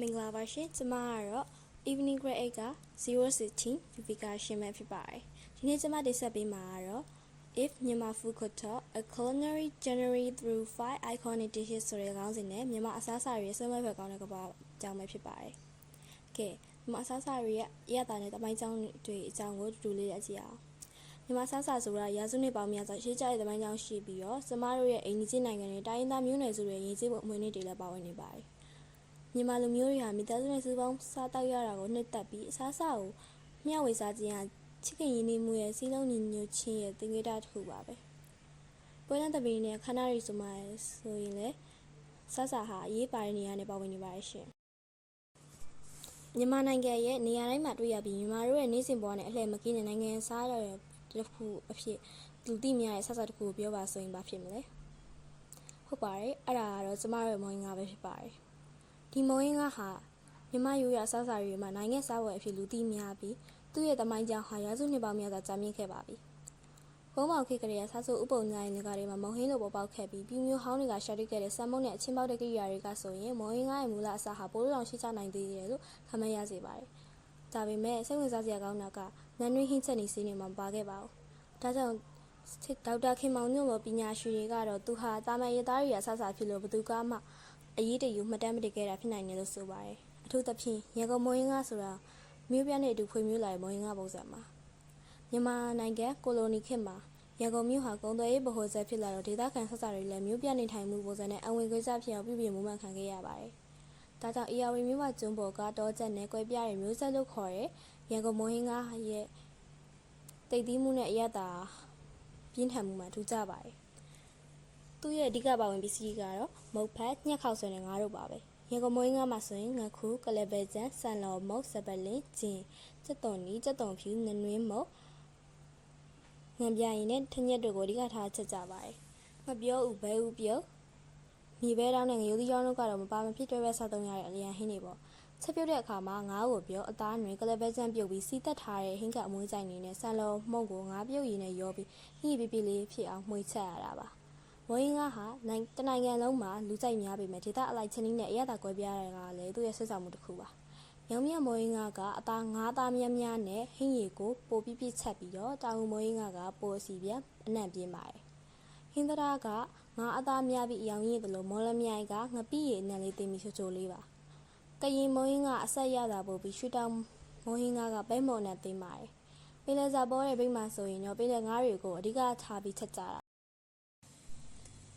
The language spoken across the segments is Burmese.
မင်္ဂလာပါရှင်ကျမကတော့ evening grade 8က016 UV ကရှင်မဲ့ဖြစ်ပါတယ်ဒီနေ့ကျမတင်ဆက်ပေးမှာကတော့ if Myanmar food could talk a culinary journey through five iconic dishes ဆိုတဲ့ခေါင်းစဉ်နဲ့မြန်မာအစားအစာတွေရဲ့ဆွေးနွေးပွဲကောင်းတဲ့ကမ္ဘာအကြောင်းပဲဖြစ်ပါတယ်ကဲမြန်မာအစားအစာတွေရဲ့အရသာနဲ့တမိုင်းကြောင်းတွေအကြောင်းကိုတူတူလေးရကြည့်အောင်မြန်မာစားစာဆိုတာရာစုနှစ်ပေါင်းများစွာရှေးကြတဲ့တမိုင်းကြောင်းရှိပြီးတော့ကျမတို့ရဲ့အိမ်နီးချင်းနိုင်ငံတွေတိုင်းရင်းသားမျိုးနွယ်စုတွေရည်စည်ဖို့အမွေအနှစ်တွေလည်းပါဝင်နေပါတယ် မြန်မာလူမျိုးတွေဟာမိသားစုနဲ့စုပေါင်းစားတောက်ရတာကိုနှစ်သက်ပြီးအစားအစာကိုမျှဝေစားခြင်းဟာချစ်ခင်ရင်းနှီးမှုရဲ့စီးလုံးညီညွတ်ခြင်းရဲ့သင်္ကေတတစ်ခုပါပဲပွဲလမ်းတပင်းနဲ့ခန္ဓာရီဆိုမှဆိုရင်လည်းစားစာဟာအရေးပါတဲ့နေရာနဲ့ပါဝင်နေပါတယ်ရှင်မြန်မာနိုင်ငံရဲ့နေရာတိုင်းမှာတွေ့ရပြီးမြန်မာတို့ရဲ့နေ့စဉ်ဘဝနဲ့အလှည့်မကင်းတဲ့နိုင်ငံစားရတဲ့တစ်ခုအဖြစ်လူသိများတဲ့ဆက်ဆက်တစ်ခုကိုပြောပါဆိုရင်ဘာဖြစ်မလဲဟုတ်ပါတယ်အဲ့ဒါကတော့ကျမတို့ရဲ့မောင်ငါပဲဖြစ်ပါတယ် ဒီမုံရင်းကဟာမြမရိုးရအစားအစာတွေမှာနိုင်ငံစားဝယ်အဖြစ်လူသိများပြီးသူ့ရဲ့တမိုင်းကြောင်ဟာရာစုနှစ်ပေါင်းများစွာကြာမြင့်ခဲ့ပါပြီ။ဘုံမောင်ခေတ်ကလေးကစားစုဥပုံညာရင်တွေကတွေမှာမုံဟင်းလိုပေါ်ပေါက်ခဲ့ပြီးပြည်မျိုးဟောင်းတွေကရှာတွေ့ခဲ့တဲ့စံမုံနဲ့အချင်းပေါက်တဲ့ကိရိယာတွေကဆိုရင်မုံရင်းကရဲ့မူလအစားဟာပိုးလောင်ရှိချနိုင်သေးတယ်လို့ခမရစေပါတယ်။ဒါပေမဲ့စိတ်ဝင်စားစရာကောင်းတာကနန်းရင်းဟင်းချက်နေစီးနေမှာမပါခဲ့ပါဘူး။ဒါကြောင့်ဒေါက်တာခင်မောင်ညွန့်လိုပညာရှင်တွေကတော့သူဟာတာမန်ရသားတွေရဆဆဖြစ်လို့ဘသူကမှ အရေးတယူမှတ်တမ်းမတည်ခဲ့တာဖြစ်နိုင်တယ်လို့ဆိုပါတယ်။အထူးသဖြင့်ရန်ကုန်မွေးငါဆိုတာမြို့ပြနဲ့အတူဖွေးမျိုးလာတဲ့မွေးငါပုံစံမှာမြန်မာနိုင်ငံကိုလိုနီခေတ်မှာရန်ကုန်မြို့ဟာကုန်သွယ်ရေးဗဟိုချက်ဖြစ်လာတော့ဒေသခံဆက်ဆံတွေလည်းမြို့ပြနေထိုင်မှုပုံစံနဲ့အဝင်ခွင့်စားဖြစ်အောင်ပြုပြင်မှုမှန်ခံခဲ့ရပါတယ်။ဒါကြောင့် AR မြို့မှာကျွန်းပေါ်ကတော့ချက်နဲ့ကွဲပြားတဲ့မျိုးဆက်လို့ခေါ်တဲ့ရန်ကုန်မွေးငါရဲ့တိတ်သီးမှုနဲ့အရသာပြင်းထန်မှုမှာထူးခြားပါတယ်။ သူ့ရဲ့အဓိကပါဝင်ပစ္စည်းကတော့မုတ်ဖတ်ညှက်ခေါက်ဆွဲနဲ့ငါးတို့ပါပဲ။ရေကမွေးငါမှာဆိုရင်ငခုကလပဲကျန်ဆန်လော်မုတ်စပလင်ဂျင်စက်သွန်နီစက်သွန်ဖြူနနွင်းမုတ်ငံပြရင်နဲ့ထညက်တို့ကိုအဓိကထားချက်ကြပါတယ်။ငပြောဥဘဲဥပြုတ်မြေဘဲတောင်းနဲ့ငရုတ်သီးကြောင်းတို့ကတော့မပါမဖြစ်တွဲပဲစားသုံးရတဲ့အလျံဟင်းတွေပေါ့။ချက်ပြုတ်တဲ့အခါမှာငါးကိုပြောအသားနွေကလပဲကျန်ပြုတ်ပြီးစီတက်ထားတဲ့ဟင်းကအမွှေးကြိုင်နေနဲ့ဆန်လော်မှုတ်ကိုငါးပြုတ်ရည်နဲ့ရောပြီးဟင်းရပြပြလေးဖြစ်အောင်မှွေချက်ရတာပါ။ မိုးရင်းကဟာနိုင်တနိုင်ငံလုံးမှာလူကြိုက်များပေမဲ့ဒေသအလိုက်ချင်းနှီးနဲ့အရသာကွဲပြားတဲ့ကလည်းသူ့ရဲ့ဆွဆောင်မှုတစ်ခုပါ။ရောင်မြမိုးရင်းကကအသားငါးသားများများနဲ့ဟင်းရည်ကိုပိုပြပြချက်ပြီးတော့တောင်မိုးရင်းကကပိုအစီပြန်အနံ့ပြင်းပါတယ်။ဟင်းသရာကငါးအသားများပြီးအယောင်ရည်တယ်လို့မော်လမြိုင်ကငပိရည်အနံ့လေးတင်ပြီးချိုချိုလေးပါ။ကရင်မိုးရင်းကအဆက်ရတာပို့ပြီးရွှေတောင်မိုးရင်းကကပဲမော်နဲ့တင်ပါတယ်။ပင်လယ်စာပေါ်တဲ့ဘိတ်မှာဆိုရင်တော့ပင်လယ်ငါးတွေကိုအဓိကထားပြီးချက်ကြတာ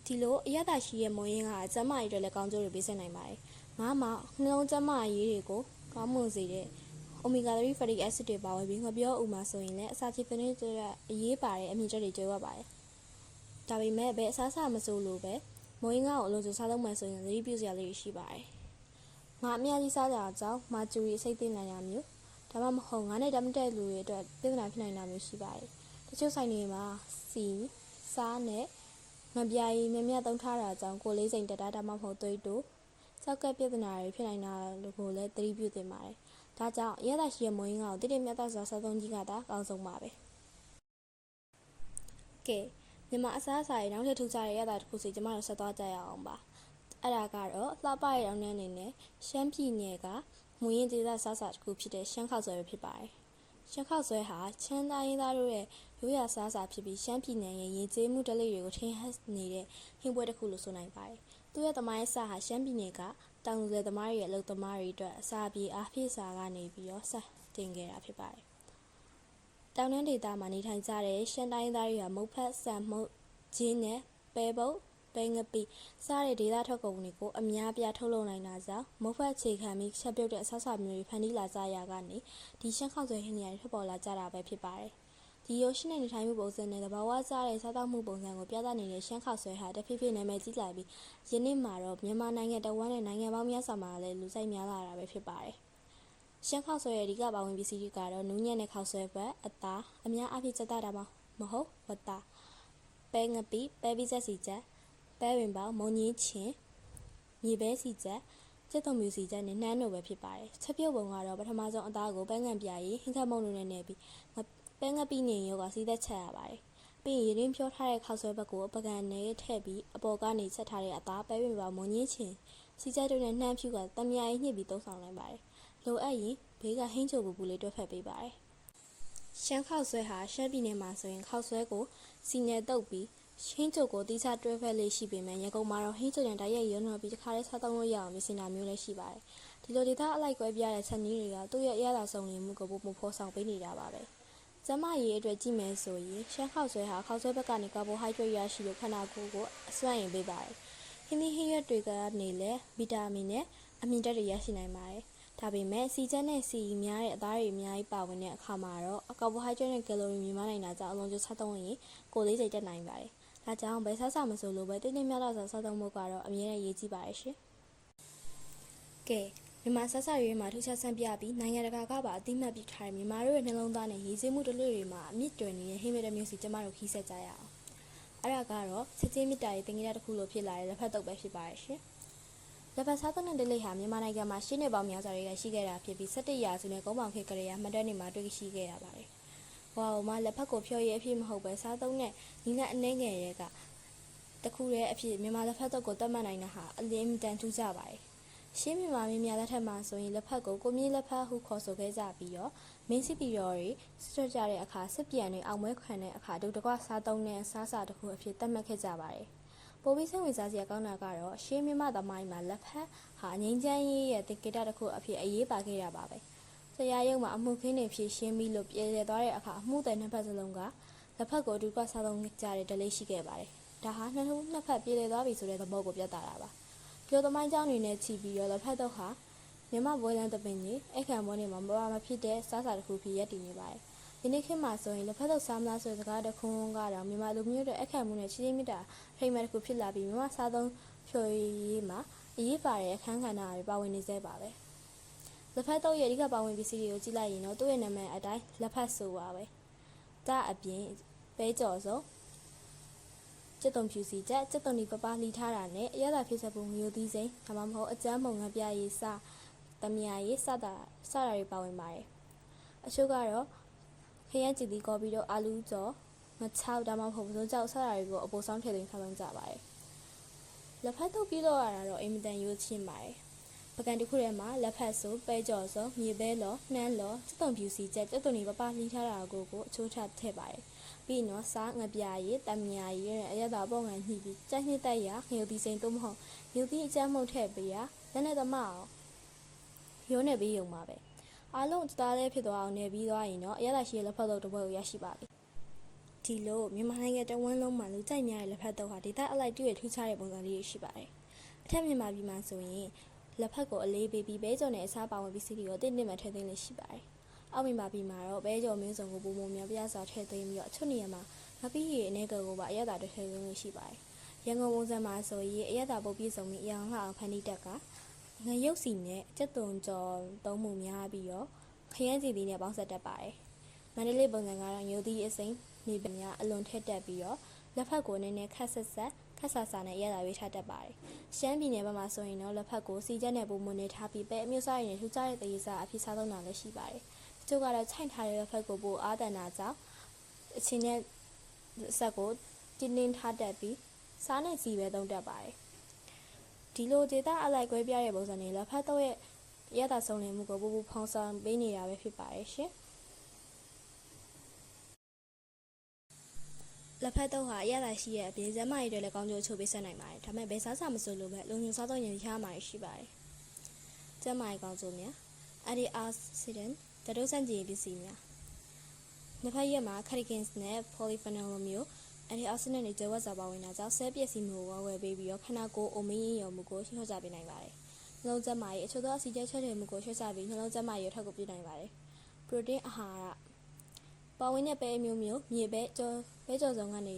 ဒီလိုအရသာရှိရဲ့မွေးရင်းကကျန်းမာရေးအတွက်လည်းကောင်းကျိုးတွေပေးဆက်နိုင်ပါတယ်။ငါမှနှလုံးကျန်းမာရေးတွေကိုကောင်းမွန်စေတဲ့ omega 3 fatty acid တွေပါဝင်ပြီးငပြောဥမှာဆိုရင်လည်းအစာချေပနေတဲ့အရေးပါတဲ့အမြင့်ချက်တွေကျွေးရပါတယ်။ဒါပေမဲ့ဘယ်အစားအစာမစိုးလို့ပဲမွေးငါ့ကိုအလုံးစုံစားသုံးမှဆိုရင်သတိပြုစရာလေးတွေရှိပါတယ်။ငါအများကြီးစားကြတာကြောင့်မာကျူရီစိတ်သိနိုင်တာမျိုးဒါမှမဟုတ်ငါနဲ့တမတက်လူတွေအတွက်ပြဿနာဖြစ်နိုင်တာမျိုးရှိပါတယ်။တချို့ဆိုင်တွေမှာစီစားနဲ့ ငပြာရီမြမြသုံးထားတာကြောင့်ကိုလေးစိန်တက်တာဒါမှမဟုတ်သွေးတိုးစောက်ကက်ပြဿနာတွေဖြစ်နိုင်တာလို့ကိုလည်းသတိပြုသင့်ပါတယ်။ဒါကြောင့်ရဲသားရှိရဲ့မွေးငါကိုတိတိမြတ်သားစွာစောသုံးကြီးကသာအကောင်းဆုံးပါပဲ။ကဲမြန်မာအစားအစာတွေနောက်ထပ်ထူးခြားတဲ့ရဲသားတစ်ခုစီကျမတို့ဆက်သွားကြရအောင်ပါ။အဲ့ဒါကတော့လှပရဲ့ရောင်းနှန်းနေနဲ့ရှမ်းပြည်နယ်ကမူရင်ဒေသစားစာတစ်ခုဖြစ်တဲ့ရှမ်းခောက်ဆွဲပဲဖြစ်ပါတယ်။ရှမ်းခောက်ဆွဲဟာချမ်းသာရင်းသားတို့ရဲ့ ရိုးရာစားစာဖြစ်ပြီးရှမ်းပြည်နယ်ရဲ့ရည်ကျေးမှုဓလေ့တွေကိုထင်ဟပ်နေတဲ့ဟင်းပွဲတစ်ခုလို့ဆိုနိုင်ပါတယ်။သူရဲ့သမိုင်းအစဟာရှမ်းပြည်နယ်ကတောင်လူလယ်သမားတွေရဲ့အလုပ်သမားတွေအတွက်အစာပြေအားဖြည့်စာကနေပြီးတော့ဆက်တင်ခဲ့တာဖြစ်ပါတယ်။တောင်တန်းဒေသမှာနေထိုင်ကြတဲ့ရှမ်းတိုင်းသားတွေကမုတ်ဖက်ဆန်မှုတ်ဂျင်းနဲ့ပဲပုတ်ပဲငပီစားတဲ့ဒေသထွက်ကုန်တွေကိုအများပြားထုတ်လုပ်နိုင်တာကြောင့်မုတ်ဖက်ခြေခံပြီးချက်ပြုတ်တဲ့အဆောက်အအုံမျိုးတွေဖန်တီးလာကြရကနေဒီရှမ်းခောက်ဆွဲဟင်းတွေထွက်ပေါ်လာကြတာပဲဖြစ်ပါတယ်။ ဒီရုပ်ရှင်နဲ့နေထိုင်မှုပုံစံနဲ့တဘာဝစားတဲ့စားသောက်မှုပုံစံကိုပြသနေတဲ့ရှမ်းခောက်ဆွဲဟာတဖြည်းဖြည်းနာမည်ကြီးလာပြီးယနေ့မှာတော့မြန်မာနိုင်ငံတဝန်းနဲ့နိုင်ငံပေါင်းများစွာမှာလည်းလူဆိုင်များလာတာပဲဖြစ်ပါတယ်။ရှမ်းခောက်ဆွဲရဲ့အဓိကပါဝင်ပစ္စည်းတွေကတော့နူးညံ့တဲ့ခောက်ဆွဲဘက်အသားအများအားဖြင့်စက်သားတာမမဟုတ်ဝတ်သားပဲငပိပဲပိစက်စီချက်ပဲဝင်ပေါင်းမုံညင်းချင်းမြေပဲစီချက်ကျက်သွံမြူစီချက်နဲ့နှမ်းတို့ပဲဖြစ်ပါတယ်ချက်ပြုတ်ပုံကတော့ပထမဆုံးအသားကိုပန်းငံပြာရီဟင်းခတ်မုံတို့နဲ့နေပြီး ပဲငပိနေရောကစီးသက်ချက်ရပါတယ်ပြီးရင်ရင်းဖြောထားတဲ့ခောက်ဆွဲဘက်ကိုပကံနဲ့ထည့်ပြီးအပေါ်ကနေချက်ထားတဲ့အသားပဲဝင်ပေါင်းမုံညင်းချင်းစီကြိုက်တို့နဲ့နှမ်းဖြူကတမယာရေးညှစ်ပြီးသုံးဆောင်နိုင်ပါတယ်လိုအပ်ရင်ဘေးကဟင်းချိုပူပူလေးတွက်ဖက်ပေးပါတယ်ရှမ်းခောက်ဆွဲဟာရှမ်းပြည်နယ်မှာဆိုရင်ခောက်ဆွဲကိုစီနယ်တုပ်ပြီးဟင်းချိုကိုတိကျတွဲဖက်လေးရှိပေမဲ့ရန်ကုန်မှာတော့ဟင်းချိုနဲ့တိုက်ရိုက်ရုံတော့ပြီးတခါလေးစားသုံးလို့ရအောင်မြင်စင်တာမျိုးလည်းရှိပါတယ်ဒီလိုဒေသအလိုက်ကွဲပြားတဲ့ဆက်နည်းတွေကသူ့ရဲ့အရသာဆုံးလင်မှုကိုပုံဖော်ဆောင်ပေးနေတာပါပဲ ကျမရေအတွက်ကြည့်မယ်ဆိုရင်ရှမ်းခောက်ဆွဲဟာခောက်ဆွဲဘက်ကနေကာဘိုဟိုက်ဒရိတ်ရရှိလို့ခန္ဓာကိုယ်ကိုအစွမ်းရင်ပေးပါတယ်ဟင်းသီးဟင်းရွက်တွေကနေလည်းဗီတာမင်နဲ့အမင်ဓာတ်တွေရရှိနိုင်ပါတယ်ဒါပေမဲ့စီချက်နဲ့စီများတဲ့အသားတွေအများကြီးပါဝင်တဲ့အခါမှာတော့ကာဘိုဟိုက်ဒရိတ်နဲ့ကယ်လိုရီမြင့်မားနိုင်တာကြောင့်အလုံးကျစားသုံးရင်ကိုယ်လေးစိတ်တက်နိုင်ပါတယ်။ဒါကြောင့်ဘယ်စားစားမဆိုလို့ပဲတင်းတင်းမြတ်တော့စားစားသုံးဖို့ကတော့အမြဲတမ်းရေးကြည့်ပါတယ်ရှင်။ကဲ မြန်မာဆက်ဆရေးမှာထူးခြားဆန်းပြပြီးနိုင်ငံတကာကပါအသိမှတ်ပြုထားတဲ့မြန်မာတို့ရဲ့နှလုံးသားနဲ့ရည်စည်းမှုတလွေတွေမှာအမြင့်တွင်နေတဲ့ဟင်းမြတဲ့မျိုးစီကျမတို့ခီးဆက်ကြရအောင်။အဲ့ဒါကတော့စစ်ချင်းမြစ်တာရဲ့တင်ကြီးတစ်ခုလိုဖြစ်လာတဲ့လက်ဖက်တုပ်ပဲဖြစ်ပါတယ်ရှင်။လက်ဖက်စားသုံးတဲ့ဒလိဟာမြန်မာနိုင်ငံမှာရှင်းနေပေါင်းများစွာတွေကရှိခဲ့တာဖြစ်ပြီး17ရာစုနဲ့ကုန်းပေါင်ခေတ်ကလေးကမှတ်တမ်းနေမှာတွေ့ရှိခဲ့ရပါတယ်။ဟောမှာလက်ဖက်ကိုဖြောရဲအဖြစ်မဟုတ်ပဲစားသုံးတဲ့ညီနဲ့အနှဲငယ်တွေကတခုတည်းအဖြစ်မြန်မာလက်ဖက်တုပ်ကိုတတ်မှတ်နိုင်တာဟာအလင်းတန်ထူးကြပါတယ်။ ရှင်းမြန်မာမင်းများလက်ထက်မှာဆိုရင်လက်ဖက်ကိုကိုမြင့်လက်ဖက်ဟုခေါ်ဆိုခဲ့ကြပြီးတော့မင်းစီတီရော်တွေဆွတ်ကြတဲ့အခါစစ်ပြန်တွေအောင်ပွဲခံတဲ့အခါဒုတကွစားသုံးတဲ့စားစာတစ်ခုအဖြစ်သတ်မှတ်ခဲ့ကြပါတယ်။ပိုပြီးစိတ်ဝင်စားစရာကောင်းတာကတော့ရှင်းမြန်မာသမိုင်းမှာလက်ဖက်ဟာငိမ့်ချမ်းရေးရဲ့တင်ကေတတစ်ခုအဖြစ်အရေးပါခဲ့ရပါပဲ။ဆရာရုံမှာအမှုခင်းတွေဖြည့်ရှင်းပြီးလို့ပြည်လည်သွားတဲ့အခါအမှုတဲ့နှစ်ဖက်စလုံးကလက်ဖက်ကိုအတူကစားသုံးကြတဲ့ဒလိရှိခဲ့ပါတယ်။ဒါဟာနှစ်ခုနှစ်ဖက်ပြည်လည်သွားပြီဆိုတဲ့သဘောကိုပြသတာပါ။ ပြောသမိုင်းကြောင်းတွေနဲ့ချီပြီးတော့လက်ဖက်တော့ဟာမြမဘွဲလန်းတပင်ကြီးအခမ်းပွဲနေမှာမပါမဖြစ်တဲ့စားစာတစ်ခုဖြစ်ရည်တည်နေပါတယ်။ဒီနေ့ခေတ်မှာဆိုရင်လက်ဖက်တော့စားမလားဆိုတဲ့စကားတစ်ခုကတော့မြန်မာလူမျိုးတွေအခမ်းမှုနဲ့ချင်းချင်းမြတ်တာထိမ်မဲ့တစ်ခုဖြစ်လာပြီးမြမစားသုံးဖြိုရေးမှာအရေးပါတဲ့အခန်းကဏ္ဍတွေပါဝင်နေသေးပါပဲ။လက်ဖက်တော့ရဲ့အဓိကပါဝင်ပစ္စည်းတွေကိုကြည့်လိုက်ရင်တော့သူ့ရဲ့နာမည်အတိုင်းလက်ဖက်ဆိုပါပဲ။ဒါအပြင်ပဲကြော်စုံ ကျက်တုံဖြူစီချက်ကျက်တုံဒီပပလှီထားတာနဲ့အရသာဖြစ်ဆက်ပုံမျိုးသီးစိမ်းဒါမှမဟုတ်အကျမ်းမုံငပြရေးစတမယာရေးစတာစတာတွေပါဝင်ပါတယ်အချို့ကတော့ခရမ်းကြည်သီးကော်ပီတို့အာလူးကြော်မချောက်ဒါမှမဟုတ်ပစုံကြောက်စတာတွေကိုအပေါ်ဆောင်ထည့်သွင်းထားမှကြပါတယ်လက်ဖက်ထုတ်ပြီးတော့ရတာတော့အင်မတန်ရိုးချင်းပါတယ်ပကံတစ်ခုထဲမှာလက်ဖက်ဆိုပဲကြော်စုံမြေပဲလောနှမ်းလောစက်တုံဖြူစီချက်စက်တုံတွေပပလှီထားတာကိုကိုအချိုးထပ်ထည့်ပါတယ် ပြီးတော့စားငပြာရည်တမယာရည်နဲ့အရသာပုံငံညှိပြီးကြိုက်နှစ်တက်ရငရုတ်ဒီစိန်သို့မဟုတ်မြူသီးအကျမ်းမှုန့်ထည့်ပေးရလက်နဲ့သမအောင်ရိုးနေပြီးယုံပါပဲအားလုံးသားလေးဖြစ်သွားအောင်နေပြီးသွားရင်တော့အရသာရှိရဲ့လက်ဖက်တော့တစ်ပွဲကိုရရှိပါပြီဒီလိုမြန်မာနိုင်ငံတဝန်းလုံးမှာလူကြိုက်များတဲ့လက်ဖက်တော့ဟာဒေသအလိုက်တူရထူးခြားတဲ့ပုံစံလေးရှိပါတယ်အထက်မြန်မာပြည်မှာဆိုရင်လက်ဖက်ကိုအလေးပေးပြီးပဲကြော်နဲ့အစားပါဝင်ပြီးစီးပြီးတော့တင့်တင့်မှထည့်သိမ်းလေးရှိပါတယ် အောက်မြန်မာပြည်မှာတော့ပဲကြော်မျိုးစုံကိုပုံပုံများပြားစွာထည့်သွင်းပြီးတော့အချွတ်နေရာမှာငပီးရည်အနေကကိုပါအရသာတစ်ထည့်သွင်းလို့ရှိပါတယ်။ရန်ကုန်ပုံစံမှာဆိုရင်အရသာပုတ်ပြည့်စုံပြီးအရောင်လှအောင်ဖန်တီးတက်ကငရုတ်စီနဲ့ကြက်သွန်ကြော်သုံးမှုများပြီးတော့ခရမ်းစီသီးနဲ့ပေါင်းဆက်တတ်ပါတယ်။မန္တလေးပုံစံကတော့ညိုသီးအစိမ်းနေပများအလွန်ထက်တက်ပြီးတော့လက်ဖက်ကိုနည်းနည်းခက်ဆက်ဆက်ခက်ဆာဆာနဲ့ရရရွေးထားတတ်ပါတယ်။ရှမ်းပြည်နယ်ဘက်မှာဆိုရင်တော့လက်ဖက်ကိုစီချက်နဲ့ပုံမွန်နေထားပြီးပဲအမျိုးစားရည်နဲ့ထူးခြားတဲ့တရေစာအဖြစ်စားသုံးတာလည်းရှိပါတယ်။ ကျုပ်ကတော့ခြိုက်ထားတဲ့ဖက်ကိုပို့အားတန်တာကြောင့်အချင်းနဲ့ဆက်ကိုတင်းတင်းထားတတ်ပြီးစားနဲ့စီပဲသုံးတတ်ပါတယ်ဒီလိုဒေတာအလိုက်ကွဲပြားတဲ့ပုံစံတွေလက်ဖက်တော့ရဲ့ရတာဆုံးလင်မှုကိုပူပူဖောင်းဆောင်ပေးနေတာပဲဖြစ်ပါတယ်ရှင်လက်ဖက်တော့ဟာရတာရှိရဲ့အပြင်ဇမ်းမရည်တွေလည်းကောင်းကျိုးချိုးပေးဆက်နိုင်ပါတယ်ဒါပေမဲ့ဘယ်စားစားမစိုးလို့ပဲလုံလုံစားတော့ရင်ရမှာရှိပါတယ်ကျမ်းမာရေးကောင်းကျိုးများ antioxidant တရုတ်ဆန့်ကျင်ပစ္စည်းများနှစ်ဖက်ရက်မှာ cardigans နဲ့ polyphenol လိုမျိုး antioxidant တွေကျဝတ်စွာပါဝင်တာကြောင့်ဆဲပျက်စီးမှုကိုဝယ်ပေးပြီးတော့ခန္ဓာကိုယ်အိုမင်းရင်ရုံမှုကိုလျှော့ချပေးနိုင်ပါတယ်။နှလုံးကျန်းမာရေးအချို့သောအစီအကျချက်တွေမှုကိုလျှော့ချပြီးနှလုံးကျန်းမာရေးထောက်ကူပြုနိုင်ပါတယ်။ protein အာဟာရပါဝင်တဲ့ပဲအမျိုးမျိုးမြေပဲကြောပဲကြောစုံကနေ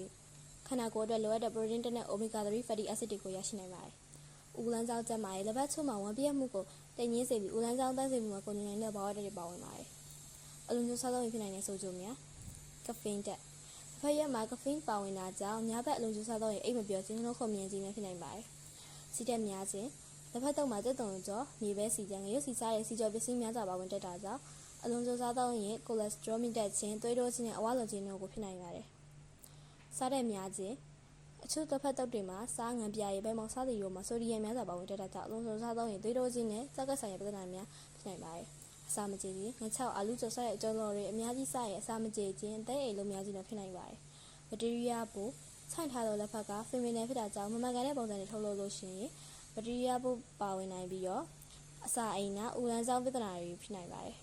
ခန္ဓာကိုယ်အတွက်လိုအပ်တဲ့ protein နဲ့ omega 3 fatty acid တွေကိုရရှိနိုင်ပါတယ်။ဦးလန်းကြောင်းကျန်းမာရေးလက်ဘက်ချုံမှာဝန်ပြည့်မှုကို တင်ရင်းစေပြီးဦးလန်းကြောင်းတန်းစေမှုမှာကုန်နေနိုင်တဲ့ဘာဝတ္တတွေပါဝင်ပါတယ်။အလုံးစုံစားသုံးရင်ဖြစ်နိုင်တဲ့ဆိုကြများကဖိန်းတက်ဖက်ရက်မှာကဖိန်းပါဝင်တာကြောင့်ညဘက်အလုံးစုံစားသုံးရင်အိတ်မပြောခြင်းနှုတ်ခုန်မြင်ခြင်းများဖြစ်နိုင်ပါတယ်။စီတက်များခြင်းလက်ဖက်တုံးမှာတက်တုံကြောမြေပဲစီကြံငရုတ်စီစားတဲ့စီကြောပစ္စည်းများစွာပါဝင်တတ်တာကြောင့်အလုံးစုံစားသုံးရင်ကိုလက်စထရောမြင့်တက်ခြင်းသွေးတိုးခြင်းနဲ့အဝလွန်ခြင်းတို့ကိုဖြစ်နိုင်ပါတယ်။စားတဲ့များခြင်း အချို့တစ်ဖက်တုပ်တွေမှာစားငံပြာရည်ပဲမောင်စားသည်ရောမှာဆိုဒီယမ်များစွာပါဝင်တတ်တာကြောင့်အလုံးစုံစားသုံးရင်သွေးတိုးခြင်းနဲ့စက်ကဆိုင်ရာပြဿနာများဖြစ်နိုင်ပါတယ်အစာမကြေခြင်းငချောက်အာလူကျော်စားရဲ့အကျော်တော်တွေအများကြီးစားရင်အစာမကြေခြင်းအသေးအိမ်လုံးများခြင်းတော့ဖြစ်နိုင်ပါတယ်ဘက်တီးရီးယားပိုခြိုက်ထားသောလက်ဖက်ကဖင်မင်နယ်ဖြစ်တာကြောင့်မမှန်ကန်တဲ့ပုံစံတွေထုတ်လုပ်လို့ရှိရင်ဘက်တီးရီးယားပိုပါဝင်နိုင်ပြီးတော့အစာအိမ်နာဥလန်းဆောင်ပြဿနာတွေဖြစ်နိုင်ပါတယ်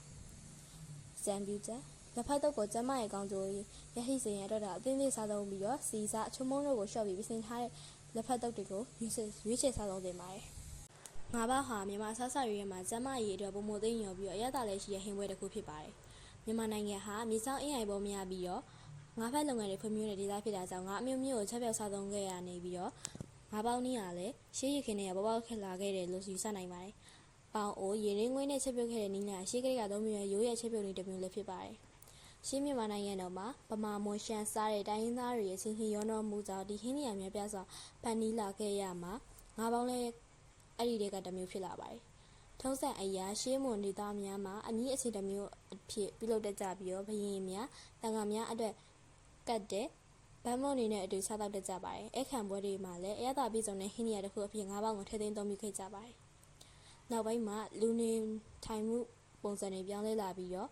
စံပြူချက် လက်ဖက်တုပ်ကိုကျမရဲ့ကောင်းကျိုးရရှိစေရန်အတွက်ဒါအသင်းသေးစားသုံးပြီးတော့စီစားအချုံမုံတို့ကိုရှော့ပြီးပြင်ဆင်ထားတဲ့လက်ဖက်တုပ်တွေကိုရွေးချယ်ရွေးချယ်စားသုံးသင့်ပါတယ်။ငါးပါးဟာမြန်မာဆဆရွေးမှာကျမရဲ့အတွက်ပုံမသိညော်ပြီးတော့အရသာလည်းရှိတဲ့ဟင်းပွဲတစ်ခုဖြစ်ပါတယ်။မြန်မာနိုင်ငံဟာမြေဆောင်အင်းအိုင်ပေါ်မရပြီးတော့ငါးဖက်လုပ်ငန်းတွေဖွံ့ဖြိုးတဲ့ဒေသဖြစ်တာကြောင့်ငါအမျိုးမျိုးကိုချက်ပြောက်စားသုံးခဲ့ရနေပြီးတော့ငါးပေါင်းနည်းကလည်းရှေးရခင်တွေကပေါ်ပေါက်ခက်လာခဲ့တယ်လို့ယူဆနိုင်ပါတယ်။ပေါင်အိုရေရင်းငွေနဲ့ချက်ပြုတ်ခဲ့တဲ့နီးနာရှေးကလေးကသုံးမျိုးရိုးရဲချက်ပြုတ်နေတစ်မျိုးလည်းဖြစ်ပါတယ်။ ရှင်းမြန်မာနိုင်ငံတော်မှာဗမာမွန်ရှန်စားတဲ့တိုင်းရင်းသားတွေရဲ့ချင်းချင်းရောနှောမှုကြောင့်ဒီဟင်းနေရာများပြားစွာဖန်နီးလာခဲ့ရမှာငါးပေါင်းလဲအဲ့ဒီတွေကတစ်မျိုးဖြစ်လာပါတယ်။ထုံးစံအရာရှေးမွန်ဒေသများမှာအနည်းအစီတစ်မျိုးအဖြစ်ပြုလုပ်တတ်ကြပြီးတော့ဘရင်များတန်ခါများအတွက်ကတ်တဲ့ဗန်းမုံနေနဲ့အတူစားတော့တတ်ကြပါတယ်။အခန့်ပွဲတွေမှာလည်းအရသာပြည်စုံတဲ့ဟင်းနေရာတစ်ခုအဖြစ်ငါးပေါင်းကိုထည့်သွင်းသုံးပြီးခဲ့ကြပါတယ်။နောက်ပိုင်းမှာလူနေထိုင်မှုပုံစံတွေပြောင်းလဲလာပြီးတော့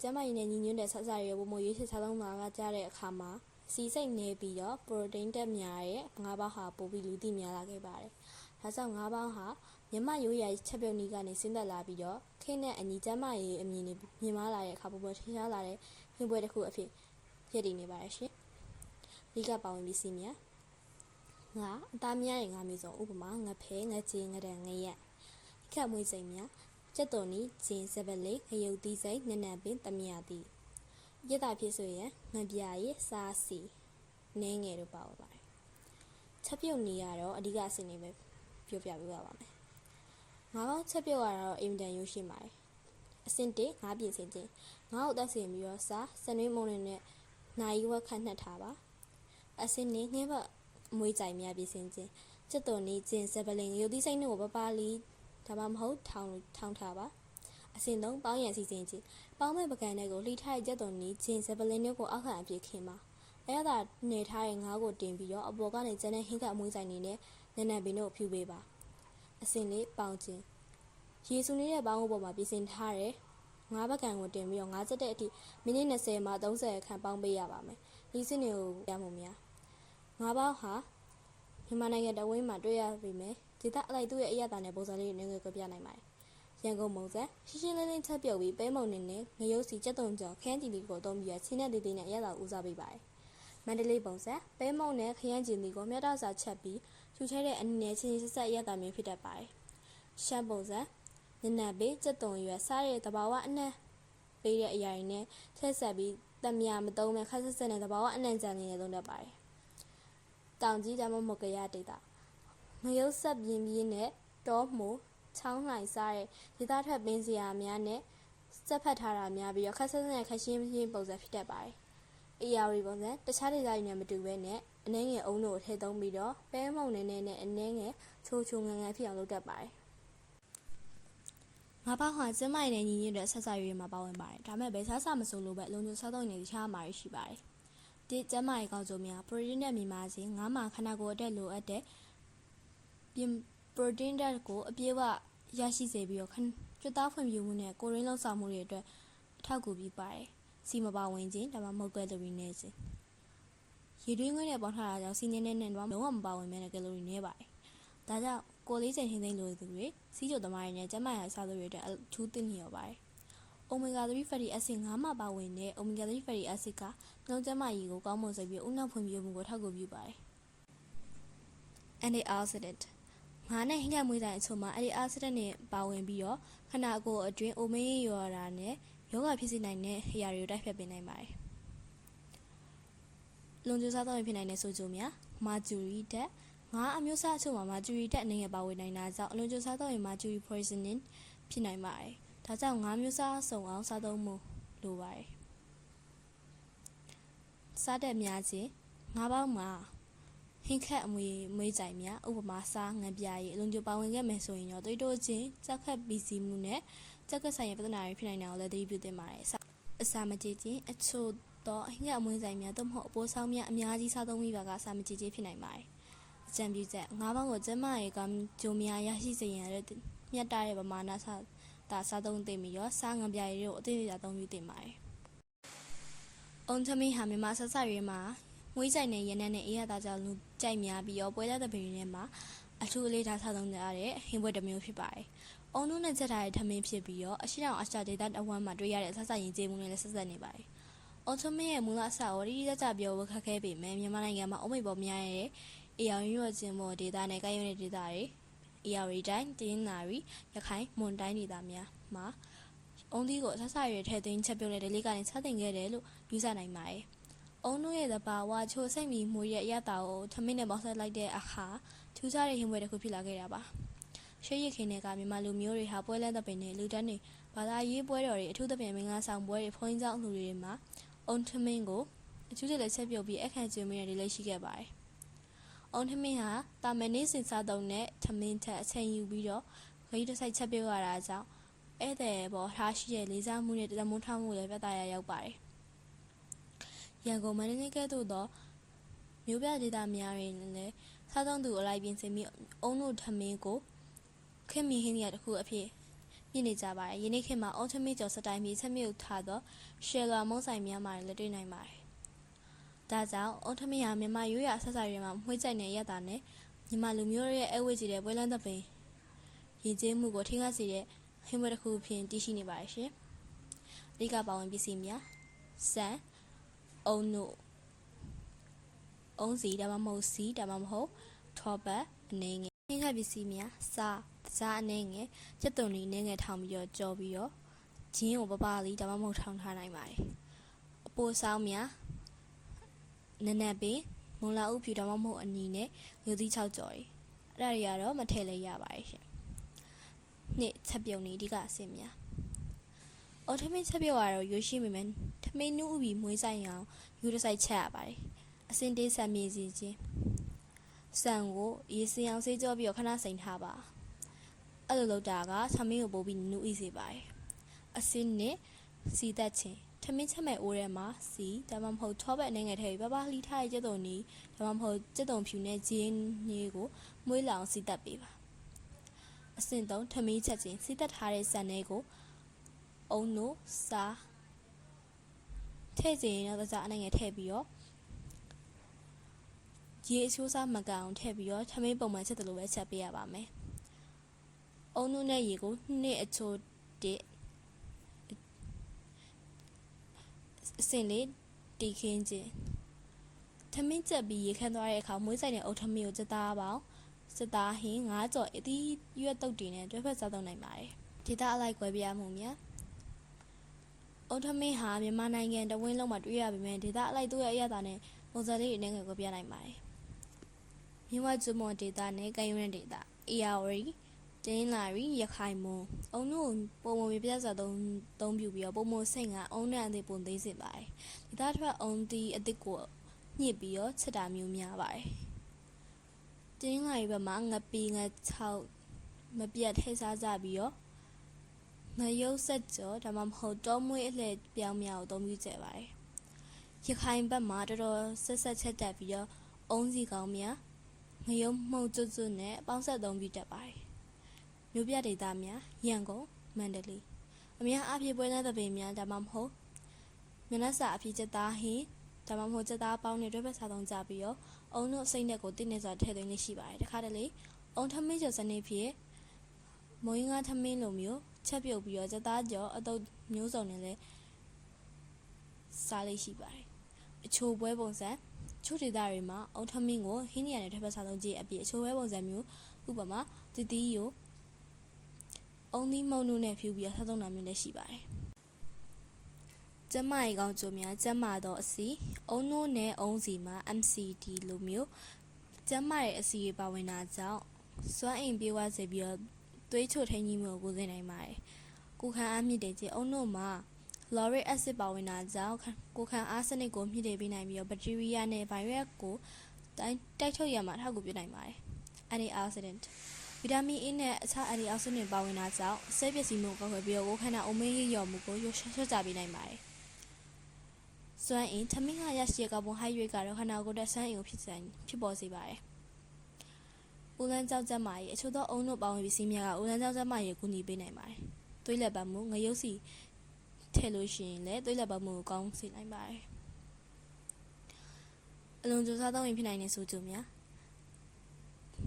ကျမကြီးနဲ့ညီညွတ်တဲ့ဆက်စားရပုံမရွေးချယ်စားသုံးတာကကြားတဲ့အခါမှာစီစိတ်နေပြီးတော့ protein တက်များတဲ့ငါးပေါင်းဟာပိုပြီးလူသိများလာခဲ့ပါတယ်။ဒါကြောင့်ငါးပေါင်းဟာမြမရိုးရာချက်ပြုတ်နီးကနေဆင်းသက်လာပြီးတော့ခိနဲ့အညီကျမရဲ့အမြင်တွေမြင်မာလာတဲ့အခါပေါ်ပေါ်ထင်ရှားလာတဲ့ဟင်းပွဲတစ်ခုအဖြစ်ရည်တည်နေပါတယ်ရှင်။ဒီကပါဝင်ပြီးစီမြငါအသားများရဲ့ငါမျိုးစုံဥပမာငဖဲငချေငဒံငရက်ခက်မွေးစိမ်များ ကျက်တော်နီဂျင်းစပလေးငရုတ်သီးစိမ်နနံပင်တမယတိရစ်တာဖြစ်ဆိုရင်ငပြာရည်စားစီနင်းငယ်တို့ပါဝင်ပါတယ်ချက်ပြုတ်နေရတော့အဓိကအစင်းနေပဲပြောပြပေးပါပါမယ်ငါးပေါင်းချက်ပြုတ်ရတော့အင်တန်ရုပ်ရှိပါတယ်အစင်းတေငါးပြင်စင်ချင်းငါ့ကိုတက်စင်ပြီးတော့စားစနွေးမုံနဲ့နိုင်ဝက်ခန့်နှက်ထားပါအစင်းနေငင်းဘအမွေးကြိုင်များပြင်စင်ချင်းကျက်တော်နေဂျင်းစပလင်ရုပ်သီးစိမ်တို့ကိုပပလီ ဒါမှမဟုတ်ထောင်ထောင်ထားပါအစင်သုံးပေါင်းရန်စီစဉ်ချင်းပေါင်းမဲ့ပကံတွေကိုလှိထိုက်ကျက်တော်နေဂျင်းစပလင်တို့ကိုအောက်ခံအပြစ်ခင်ပါအဲရတာနေထားတဲ့ငါးကိုတင်ပြီးတော့အပေါ်ကနေကျန်တဲ့ဟင်းကအမွေးဆိုင်နေနဲ့နနံပင်တို့ဖြူပေးပါအစင်လေးပေါင်းချင်းရေစုနေတဲ့ပေါင်းပေါ်မှာပြင်ဆင်ထားတဲ့ငါးဘက်ကံကိုတင်ပြီးတော့ငါးချက်တဲ့အထိမိနစ်20မှ30ခန့်ပေါင်းပေးရပါမယ်ဒီစနစ်ကိုရမှုများငါးပေါင်းဟာမြန်မာနိုင်ငံတဝင်းမှာတွေ့ရပြီမယ် ဒေသအလိုက်သူ့ရဲ့အရသာနဲ့ပုံစံလေးတွေငွေကြပြနိုင်ပါတယ်ရန်ကုန်မုံစံရှင်းရှင်းလင်းလင်းချက်ပြုတ်ပြီးပဲမုံနေနဲ့ငရုတ်စီကြက်တုံကြော်ခန်းကြည်လီကိုအသုံးပြီးချင်းနဲ့တေးသေးနဲ့အရသာဦးစားပေးပါတယ်မန္တလေးပုံစံပဲမုံနဲ့ခရမ်းကျင်လီကိုမြတ်တော်စာချက်ပြီးယူချဲတဲ့အနည်းနဲ့ချင်းချင်းဆက်ဆက်အရသာမျိုးဖြစ်တတ်ပါတယ်ရှမ်းပုံစံနနက်ပေးကြက်တုံရွယ်စားတဲ့တဘာဝအနှံ့ပေးတဲ့အရာတွေနဲ့ထက်ဆက်ပြီးတမယာမသုံးမဲ့ခက်ဆက်ဆက်နဲ့တဘာဝအနှံ့ကြံနေရသုံးတတ်ပါတယ်တောင်ကြီးဒါမှမဟုတ်ကြရဒေတာ ငရုတ်ဆက်ပြင်းပြင်းနဲ့တောမှုချောင်းလှိုင်စားတဲ့ဒေသထက်ပင်စရာများနဲ့စက်ဖက်ထားတာများပြီးတော့ခက်ဆက်ဆက်နဲ့ခက်ရှင်းရှင်းပုံစံဖြစ်တတ်ပါတယ်။အေယာရီပုံစံတခြားဒေသတွေနဲ့မတူဘဲနဲ့အနှဲငယ်အုံးတို့ထည့်သုံးပြီးတော့ပဲမုံနေနေနဲ့အနှဲငယ်ချိုချိုငငယ်ဖြစ်အောင်လုပ်တတ်ပါတယ်။ငါးပါးဟာကျမရဲ့ညီညွတ်တဲ့ဆက်ဆံရေးမှာပါဝင်ပါတယ်။ဒါမဲ့ဘယ်စားစမစုံလို့ပဲအလုံးစုံစားသုံးနေတခြားအမှားရှိပါတယ်။ဒီကျမရဲ့ကောင်းကျိုးများပရိုတင်းနဲ့မြင်ပါစေငါးမှာခန္ဓာကိုယ်အတွက်လိုအပ်တဲ့ ပြင်ပရိုတင်းဓာတ်ကိုအပြည့်အဝရရှိစေပြီးတော့ကျွတ်သားဖွံ့ဖြိုးမှုနဲ့ကိုရင်းလုံးဆောင်မှုတွေအတွက်အထောက်အကူပြုပါတယ်။စီမပါဝင်ခြင်းဒါမှမဟုတ်ကယ်လိုရီနည်းခြင်းရေတွင်းငွေနဲ့ပေါင်းထားတာကြောင့်စီနေနဲ့နဲ့တော့လုံးဝမပါဝင်မဲ့ကယ်လိုရီနည်းပါတယ်။ဒါကြောင့်ကိုလေးချိန်ထင်းသိမ်းလိုသူတွေစီးကြိုသမားတွေနဲ့ကျန်းမာရေးစားသူတွေအတွက်အထူးသင့်လျော်ပါတယ်။ omega 3 fatty acid ၅မှာပါဝင်တဲ့ omega 3 fatty acid ကနှလုံးကျန်းမာရေးကိုကောင်းမွန်စေပြီးဥနောက်ဖွံ့ဖြိုးမှုကိုထောက်ကူပြုပါတယ်။ antioxidant ငါးနဲ့ဟင်းကမွေးတိုင်းအချို့မှာအဲ့ဒီအာဆစ်နဲ့ပါဝင်ပြီးတော့ခန္ဓာကိုယ်အတွင်းအိုမင်းရော်တာနဲ့ယောဂဖြစ်စေနိုင်တဲ့အရာတွေကိုတိုက်ဖြတ်ပေးနိုင်ပါတယ်။လုံခြုံစားသောက်ဖြစ်နိုင်တဲ့ဆိုကြများမာဂျူရီဓာတ်ငါးအမျိုးအစားအချို့မှာမာဂျူရီဓာတ်အနေနဲ့ပါဝင်နိုင်တာကြောင့်လုံခြုံစားသောက်ရင်မာဂျူရီ poisoning ဖြစ်နိုင်ပါတယ်။ဒါကြောင့်ငါးမျိုးစားစုံအောင်စားသုံးမှုလိုပါတယ်။စားတဲ့များခြင်းငါးပေါင်းမှာ ဟင်းခက်အမွေမွေးကြိုင်များဥပမာစားငံပြားရည်အလုံးကျပါဝင်ခဲ့မယ်ဆိုရင်တော့တွေးတိုးခြင်းစက်ခက်ပီစီမှုနဲ့စက်ကဆိုင်ရဲ့ပြဿနာတွေဖြစ်နိုင်တာကိုလည်းသတိပြုသင့်ပါတယ်အစာမကြေခြင်းအချို့တော့အဟင်းကအမွှေးဆိုင်များသို့မဟုတ်အပိုးဆောင်များအများကြီးစားသုံးမိပါကအစာမကြေကြေဖြစ်နိုင်ပါတယ်အကြံပြုချက်ငါးပေါင်းကိုကျန်းမရေးကကြုံများရရှိစေရန်အတွက်မြတ်တာတဲ့ပမာဏစားတာစားသုံးသိပြီးတော့စားငံပြရည်တို့အသေးသေးသုံးယူတင်ပါတယ်အုံသမီးဟာမြန်မာဆက်ဆက်ရေးမှာ မွေးကြိုင်တဲ့ရနန်းနဲ့အေးရတာကြောင့်လူကြိုက်များပြီးတော့ပွဲလက်တဲ့ပင်တွေထဲမှာအထူးအလေးထားစားသုံးကြရတဲ့ဟင်းပွဲတစ်မျိုးဖြစ်ပါတယ်။အုံနုနဲ့ချက်ထားတဲ့ထမင်းဖြစ်ပြီးတော့အရှိတောင်အရှာဒေတာတဝမ်းမှာတွေ့ရတဲ့ဆက်ဆက်ရင်ကျေးမှုနဲ့လည်းဆက်ဆက်နေပါတယ်။အော်တိုမင်းရဲ့မူလအစအော်ဒီကြကြပြောဝခက်ခဲပေမဲ့မြန်မာနိုင်ငံမှာအုံးမိတ်ပေါ်များရဲ့အေရောင်ရွတ်ခြင်းပေါ်ဒေတာနဲ့ကိုင်းရွက်တဲ့ဒေတာတွေအေရော်ရီတိုင်းတင်းနာရီရခိုင်မွန်တိုင်းဒေတာများမှာအုံးသီးကိုဆက်ဆက်ရထဲသိင်းချက်ပြုတ်တဲ့ဒလေးကနေဆက်တင်ခဲ့တယ်လို့ယူဆနိုင်ပါတယ်။ အုံးတို့ရဲ့သဘာဝချိုစိတ်မီမွေရဲ့အရတာကိုထမင်းနဲ့ပေါင်းဆက်လိုက်တဲ့အခါထူးခြားတဲ့ဟင်းပွဲတစ်ခုဖြစ်လာခဲ့တာပါ။ရှေးရခင်တွေကမြန်မာလူမျိုးတွေဟာပွဲလန်းတဲ့ပင်နဲ့လူတန်းတွေဘာသာရေးပွဲတော်တွေအထူးသဖြင့်မင်္ဂလာဆောင်ပွဲတွေဖုန်းကြောင်းလူတွေမှာအုံထမင်းကိုအထူးတလက်ချက်ပြုတ်ပြီးအခန့်ကျွေးမရလေးလေးရှိခဲ့ပါတယ်။အုံထမင်းဟာတာမန်နေစင်စားတုံနဲ့ထမင်းထက်အချိန်ယူပြီးတော့ဂိတ်တစ်ဆိုင်ချက်ပြုတ်ရတာကြောင့်ဧည့်သည်ပေါ်ထားရှိတဲ့လေးစားမှုနဲ့တမွန်းထားမှုလည်းပြသရရောက်ပါတယ်။ ရန်ကုန်မန္တလေးကဲ့သို့သောမြို့ပြဒေသများတွင်လည်းစားသုံးသူအလိုက်ပြင်ဆင်ပြီးအုံတို့ထမင်းကိုခင်မီဟင်းရတစ်ခုအဖြစ်မြင်နေကြပါတယ်။ယနေ့ခေတ်မှာအော်ထမီကျော်စတိုင်ပြီးချက်မြုပ်ထားသောရှယ်လာမုံဆိုင်များမှာလည်းတွေ့နိုင်ပါတယ်။ဒါကြောင့်အော်ထမီဟာမြန်မာရိုးရာဆက်ဆံရေးမှာမှွေးကြိုက်တဲ့ရတာနဲ့မြန်မာလူမျိုးရဲ့အဝိဇ္ဇီတဲ့ပွဲလန်းသပင်ရည်ကျေးမှုကိုထိခိုက်စေတဲ့ဟင်းပွဲတစ်ခုဖြင့်တည်ရှိနေပါတယ်ရှင်။အဓိကပါဝင်ပစ္စည်းများစံ အုံနုအုံစီဒါမှမဟုတ်စီဒါမှမဟုတ်ထောပတ်အနေငယ်ဟင်းခပစ္စည်းများစားစားအနေငယ်စက်သွန်လေးအနေငယ်ထောင်ပြီးတော့ကြော်ပြီးတော့ဂျင်းကိုပပလေးဒါမှမဟုတ်ထောင်ထားနိုင်ပါတယ်အပိုးဆောင်များနနက်ပင်မွန်လာဥဖြူဒါမှမဟုတ်အနီနဲ့လူသီး6ကြော်ရီအဲ့ဒါတွေကတော့မထည့်လဲရပါတယ်ရှင်နှစ်ချက်ပြုံနေအဓိကအဆင့်များ အော်ထမင်းချက်ပြုတ်ရတော့ရွှေရှိမိမယ်ထမင်းနူးဥပြီးမွေးဆိုင်အောင်ယူတစ်ဆိုင်ချက်ရပါတယ်အစင်တေးဆက်မြေစီခြင်းဆန်ကိုရေစင်အောင်ဆေးကြောပြီးတော့ခဏစိန်ထားပါအဲ့လိုလုပ်တာကသမင်းကိုပို့ပြီးနူးဤစေပါတယ်အစင်နဲ့စီသက်ခြင်းထမင်းချက်မဲ့အိုးထဲမှာစီဒါမှမဟုတ်ထောဘက်အနေငယ်ထဲပြီးပပလှီထားရဲ့ကျက်တုံနီဒါမှမဟုတ်ကျက်တုံဖြူနဲ့ဂျင်းနီကိုမွေးလောင်စီသက်ပေးပါအစင်သုံးထမင်းချက်ခြင်းစီသက်ထားတဲ့ဆန်လေးကို အုံနိုစားထည့်ခြင်းတော့တခြားအနေငယ်ထည့်ပြီးတော့ရေအချိုးစားမကန်အောင်ထည့်ပြီးတော့ထမင်းပုံမှန်ချက်တယ်လို့ပဲချက်ပေးရပါမယ်။အုံနုနဲ့ရေကိုနှစ်အချိုးတစ်အစင်လေးတီခင်းခြင်းထမင်းချက်ပြီးရေခမ်းသွားတဲ့အခါမွေးဆိုင်တဲ့အုတ်ထမင်းကိုစသားပေါင်းစသားဟင်းငါးကြော်အသီးရွက်တုတ်တင်နဲ့တွဲဖက်စားသုံးနိုင်ပါတယ်။ဒေတာအလိုက်ကွဲပြားမှုများ အုတ်ထမင်းဟာမြန်မာနိုင်ငံတဝင်းလုံးမှာတွေ့ရပေမဲ့ဒေတာအလိုက်သူ့ရဲ့အရသာနဲ့ပုံစံလေးတွေနဲ့ကွဲပြားနိုင်ပါတယ်။မြဝကျွမော်ဒေတာနဲ့ကယုံတဲ့ဒေတာအေယာဝရီတင်းလာရီရခိုင်မွန်အုံတို့ပုံမပြပြစွာသုံးသုံးပြပြီးတော့ပုံမစိတ်ကအုံနဲ့အသေးပုံသေးစစ်ပါတယ်။ဒေတာထွက်အုံတီအသစ်ကိုညှစ်ပြီးတော့ချက်တာမျိုးများပါတယ်။တင်းလာရီဘက်မှာငပီင6မပြတ်ထိစားကြပြီးတော့ ငရုတ်ဆက်ကြောဒါမှမဟုတ်တောမွေးအလှည့်ပြောင်းများကိုသုံးပြကြပါတယ်။ရခိုင်ဘက်မှာတော်တော်ဆက်ဆက်ချက်တက်ပြီးတော့အုံးစီကောင်းများငရုတ်မှုတ်ကျွတ်ကျွတ်နဲ့ပေါင်းဆက်သုံးပြတက်ပါတယ်။မြို့ပြဒေသများရန်ကုန်မန္တလေးအများအပြည့်ပွဲတဲ့သပင်များဒါမှမဟုတ်မျက်နှာစာအပြည့်ချက်သားဟင်းဒါမှမဟုတ်ချက်သားပေါင်းနဲ့တွဲဖက်စားသုံးကြပြီးတော့အုံတို့စိတ်နဲ့ကိုတည်နေစွာထည့်သွင်းနေရှိပါတယ်။တခါတလေအုံထမင်းကျော်စနေဖြစ် မုံငါထမင်းလိုမျိုးချက်ပြုတ်ပြီးတော့စသားကြော်အတုပ်မျိုးစုံနဲ့လည်းစားလေးရှိပါတယ်အချိုပွဲပုံစံချို့ဒေသတွေမှာအုံထမင်းကိုဟင်းနီယာနဲ့တစ်ဖက်စားလုံးကြည့်အပြည့်အချိုပွဲပုံစံမျိုးဥပမာတတိယအုံသီးမုံနုနဲ့ဖြူပြီးတော့စားသုံးတာမျိုးလည်းရှိပါတယ်ကျမရေကောင်းကြိုများကျမတော့အစီအုံနိုးနဲ့အုံးစီမှာ MCD လိုမျိုးကျမရဲ့အစီတွေပါဝင်တာကြောင့်စွမ်းအိမ်ပြေးဝစေပြီးတော့ သွေးချိုထိန်းကြီးမှုကိုကိုယ်စင်နိုင်ပါတယ်။ကိုခံအားမြင့်တဲ့ခြင်းအုံတို့မှာ lauric acid ပါဝင်တာကြောင့်ကိုခံအားစနစ်ကိုမြင့်တင်ပေးနိုင်ပြီးတော့ဘက်တီးရီးယားနဲ့ဗိုင်းရပ်စ်ကိုတိုက်ထုတ်ရမှာထောက်ကူပြုနိုင်ပါတယ်။ antioxidant ဗီတာမင် A နဲ့အခြား antioxidant ပါဝင်တာကြောင့်ဆဲပျက်စီးမှုကိုကောက်ွယ်ပြီးတော့ကိုယ်ခန္ဓာအိုမင်းရရော်မှုကိုရွှတ်ချပေးနိုင်ပါတယ်။စွမ်းအင်ထမင်းကရရှိတဲ့ကာဗွန်ဟိုက်ဒရိတ်ကတော့ခန္ဓာကိုယ်အတွက်စွမ်းအင်ကိုဖြစ်စေဖြစ်ပေါ်စေပါတယ်။ ဦးလန်းကြောက်ကျက်မာရေးအချို့သောအုံတို့ပါဝင်ပြီးစီးမြကဦးလန်းကြောက်ကျက်မာရေးကိုကူညီပေးနိုင်ပါတယ်။သွေးလက်ပတ်မှုငရုတ်စီထည့်လို့ရှိရင်လည်းသွေးလက်ပတ်မှုကိုကောင်းစေနိုင်ပါတယ်။အလွန်ကြိုးစားသုံးရင်ဖြစ်နိုင်တဲ့ဆိုကြများ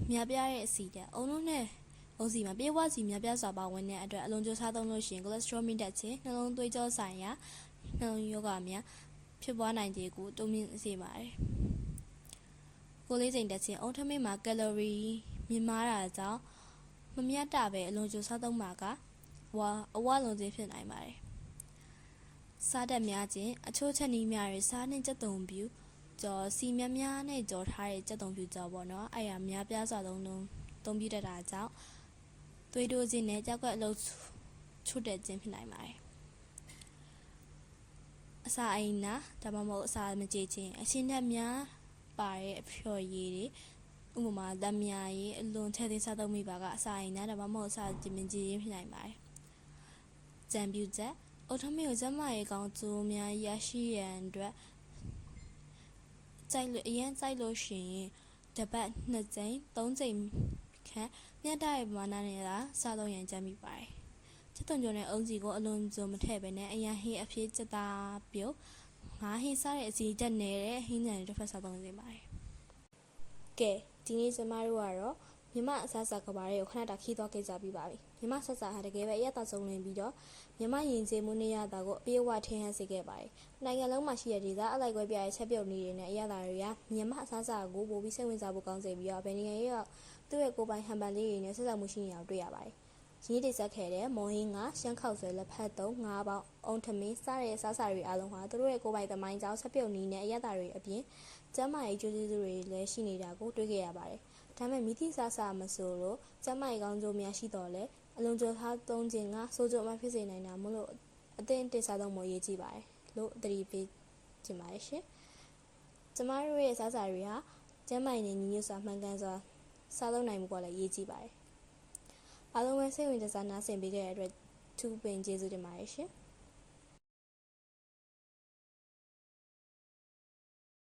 မြပြရဲ့အစီဓာတ်အုံတို့နဲ့အုံးစီမှာပြေဝစီမြပြစွာပါဝင်တဲ့အတွက်အလွန်ကြိုးစားသုံးလို့ရှိရင်ကိုလက်စထရောမြင့်တက်ခြင်းနှလုံးသွေးကြောဆိုင်ရာနှလုံးရောဂါများဖြစ်ပွားနိုင်ခြင်းကိုတိုးမြင့်စေပါတယ်။ ကိုလေးစိန်တက်ခြင်းအုံထမင်းမှာကယ်လိုရီမြင့်မားတာကြောင့်မမြတ်တာပဲအလွန်ကြိုးစားသုံးမှာကဝါအဝလုံးခြင်းဖြစ်နိုင်ပါတယ်။စားတတ်များခြင်းအချို့ချက်နီးများရဲ့စားနှင့်ကြက်တုံပြူကြော်စီများများနဲ့ကြော်ထားတဲ့ကြက်တုံပြူကြော်ပေါ့နော်အဲ့ရများပြားစွာသုံးသုံးသုံးပြတတ်တာကြောင့်သွေးတိုးခြင်းနဲ့ကြောက်ကက်အလုပ်ချွတ်တဲ့ခြင်းဖြစ်နိုင်ပါတယ်အစာအိမ်နာဒါမှမဟုတ်အစာမကြေခြင်းအချင်းနဲ့များ ပါတဲ့အဖျော်ရည်တွေဥပမာလက်မြားရည်အလွန်ထည့်သွင်းစားသုံးမိပါကအစာအိမ်နာဒါမှမဟုတ်အစာကြင်မင်ကြီးဖြစ်နိုင်ပါတယ်ကြံပြူချက်အော်တိုမီကိုကျမရေကောင်းကျိုးများရရှိရန်အတွက်ကြိုက်လို့အရင်ကြိုက်လို့ရှိရင်တပတ်2ကြိမ်3ကြိမ်ခန့်မြတ်တဲ့မာနနဲ့သာစားသုံးရန်ကြံမိပါတယ်။ချက်သွန်ကြုံတဲ့အုံးစီကိုအလွန်စုံမထည့်ပဲနဲ့အရန်ဟင်းအဖြစ်ချက်သားပြုတ် ငါးဟင်းစားတဲ့အစီတက်နေတဲ့ဟင်းညံတွေတစ်ဖက်စားသုံးနေပါတယ်။ကဲဒီနေ့ကျမတို့ကတော့မြမအစားစားကဘာတွေကိုခဏတာခီးတော့ကိစ္စပြီးပါပြီမြမဆက်စားဟာတကယ်ပဲအရသာဆုံးလင်းပြီးတော့မြမယဉ်ကျေးမှုနေရတာကိုအပြေးအဝထင်းဟန်စေခဲ့ပါတယ်နိုင်ငံလုံးမှာရှိတဲ့ဒေသအလိုက်ကွဲပြားတဲ့ချက်ပြုတ်နေတွေနဲ့အရသာတွေကမြမအစားစားကိုပို့ပြီးစိတ်ဝင်စားဖို့ကောင်းစေပြီးတော့ဘယ်နေရာရဲ့သူ့ရဲ့ကိုယ်ပိုင်ဟန်ပန်လေးတွေနဲ့ဆက်ဆက်မှုရှိနေတာကိုတွေ့ရပါတယ် ရင်းတိဆက်ခဲ့တဲ့မော်ဟင်းကရှမ်းခောက်ဆွဲလက်ဖက်သုံးငါးပေါင်းအုံထမင်းစားတဲ့စားစာတွေအလုံးဟာသူတို့ရဲ့ကိုယ်ပိုင်သမိုင်းကြောင်းဆက်ပြုတ်နီးနဲ့အရသာတွေအပြင်ကျမ်းမာရေးကျိုးကျေးဇူးတွေလည်းရှိနေတာကိုတွေ့ခဲ့ရပါတယ်ဒါပေမဲ့မိသည့်စားစာမဆိုလို့ကျမကြီးကောင်းကျိုးများရှိတော်လဲအလုံးကျော်ထားသုံးခြင်းကစိုးကျိုးမှဖြစ်စေနိုင်တာမို့လို့အသင်တင်စားသုံးဖို့ရေးကြည့်ပါတယ်လို့သတိပေးချင်ပါတယ်ရှင်ကျမတို့ရဲ့စားစာတွေဟာကျမကြီးနဲ့ညီညွတ်စွာမှန်ကန်စွာစားသုံးနိုင်မှုကလည်းရေးကြည့်ပါတယ် အားလုံးပဲစိတ်ဝင်စားနားဆင်ပေးခဲ့တဲ့အတွက်သူပင်ကျေးဇူးတင်ပါတယ်ရှင်